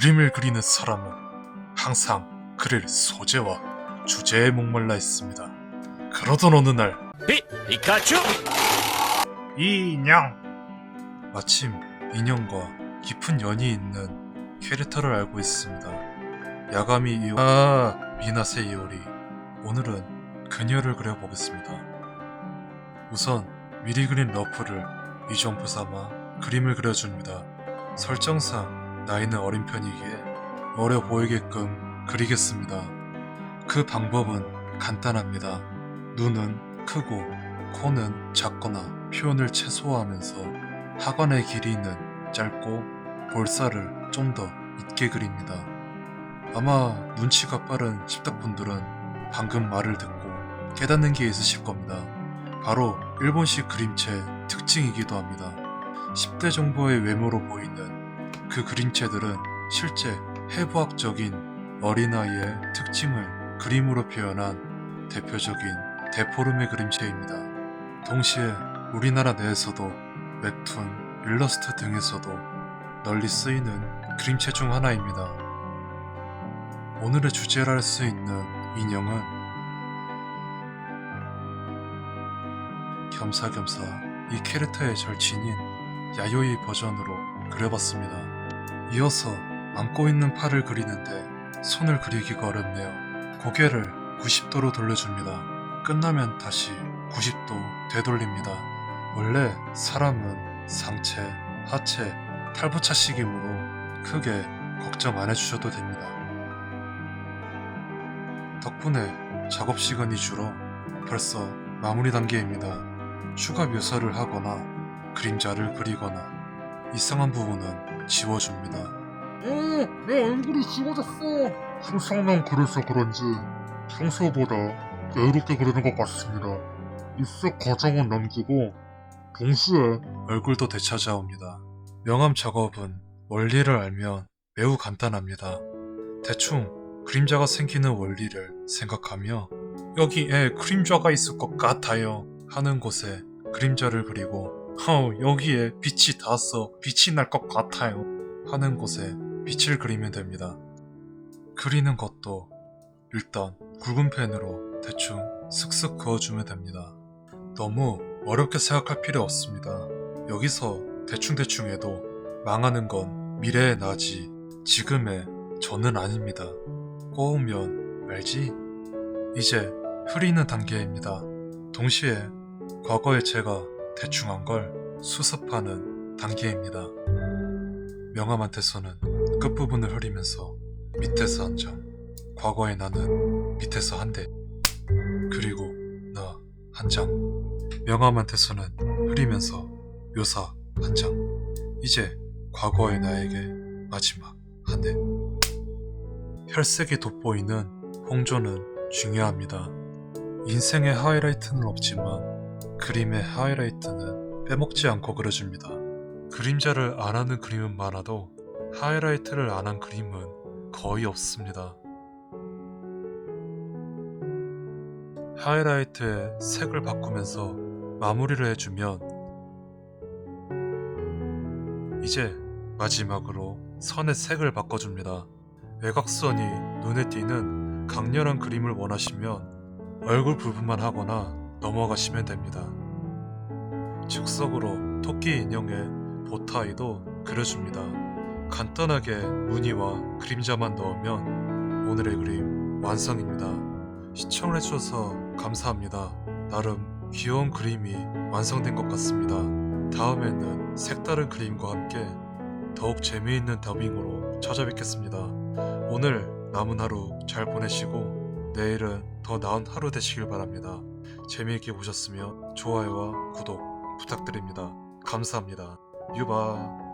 그림을 그리는 사람은 항상 그릴 소재와 주제에 목말라 있습니다. 그러던 어느 날 피, 피카츄! 인형 마침 인형과 깊은 연이 있는 캐릭터를 알고 있습니다. 야가미 이오 아 미나세 이오리 오늘은 그녀를 그려보겠습니다. 우선 미리 그린 러프를 이정표 삼아 그림을 그려줍니다. 설정상 나이는 어린 편이기에 어려 보이게끔 그리겠습니다. 그 방법은 간단합니다. 눈은 크고 코는 작거나 표현을 최소화하면서 하관의 길이는 짧고 볼살을 좀 더 있게 그립니다. 아마 눈치가 빠른 십덕분들은 방금 말을 듣고 깨닫는 게 있으실 겁니다. 바로 일본식 그림체 특징이기도 합니다. 10대 정도의 외모로 보이는 그 그림체들은 실제 해부학적인 어린아이의 특징을 그림으로 표현한 대표적인 데포름의 그림체입니다. 동시에 우리나라 내에서도 웹툰, 일러스트 등에서도 널리 쓰이는 그림체 중 하나입니다. 오늘의 주제라 할 수 있는 인형은 겸사겸사 이 캐릭터의 절친인 야요이 버전으로 그려봤습니다. 이어서 안고 있는 팔을 그리는데 손을 그리기가 어렵네요. 고개를 90도로 돌려줍니다. 끝나면 다시 90도 되돌립니다. 원래 사람은 상체, 하체, 탈부착식이므로 크게 걱정 안 해주셔도 됩니다. 덕분에 작업 시간이 줄어 벌써 마무리 단계입니다. 추가 묘사를 하거나 그림자를 그리거나 이상한 부분은 지워줍니다. 어, 내 얼굴이 지워졌어. 항상만 그래서 그런지 평소보다 여유롭게 그리는 것 같습니다. 입술 과정은 남기고 동시에 얼굴도 되찾아옵니다. 명암 작업은 원리를 알면 매우 간단합니다. 대충 그림자가 생기는 원리를 생각하며 여기에 그림자가 있을 것 같아요 하는 곳에 그림자를 그리고 어, 여기에 빛이 닿아서 빛이 날 것 같아요 하는 곳에 빛을 그리면 됩니다. 그리는 것도 일단 굵은 펜으로 대충 슥슥 그어주면 됩니다. 너무 어렵게 생각할 필요 없습니다. 여기서 대충대충 해도 망하는 건 미래의 나지 지금의 저는 아닙니다. 꼬우면 알지? 이제 흐리는 단계입니다. 동시에 과거의 제가 대충 한 걸 수습하는 단계입니다. 명함한테서는 끝부분을 흐리면서 밑에서 한 장, 과거의 나는 밑에서 한 대, 그리고 나 한 장, 명함한테서는 흐리면서 묘사 한 장, 이제 과거의 나에게 마지막 한 대. 혈색이 돋보이는 홍조는 중요합니다. 인생의 하이라이트는 없지만 그림의 하이라이트는 빼먹지 않고 그려줍니다. 그림자를 안 하는 그림은 많아도 하이라이트를 안 한 그림은 거의 없습니다. 하이라이트에 색을 바꾸면서 마무리를 해주면 이제 마지막으로 선의 색을 바꿔줍니다. 외곽선이 눈에 띄는 강렬한 그림을 원하시면 얼굴 부분만 하거나 넘어가시면 됩니다. 즉석으로 토끼 인형의 보타이도 그려줍니다. 간단하게 무늬와 그림자만 넣으면 오늘의 그림 완성입니다. 시청해주셔서 감사합니다. 나름 귀여운 그림이 완성된 것 같습니다. 다음에는 색다른 그림과 함께 더욱 재미있는 더빙으로 찾아뵙겠습니다. 오늘 남은 하루 잘 보내시고 내일은 더 나은 하루 되시길 바랍니다. 재미있게 보셨으면 좋아요와 구독 부탁드립니다. 감사합니다. 유바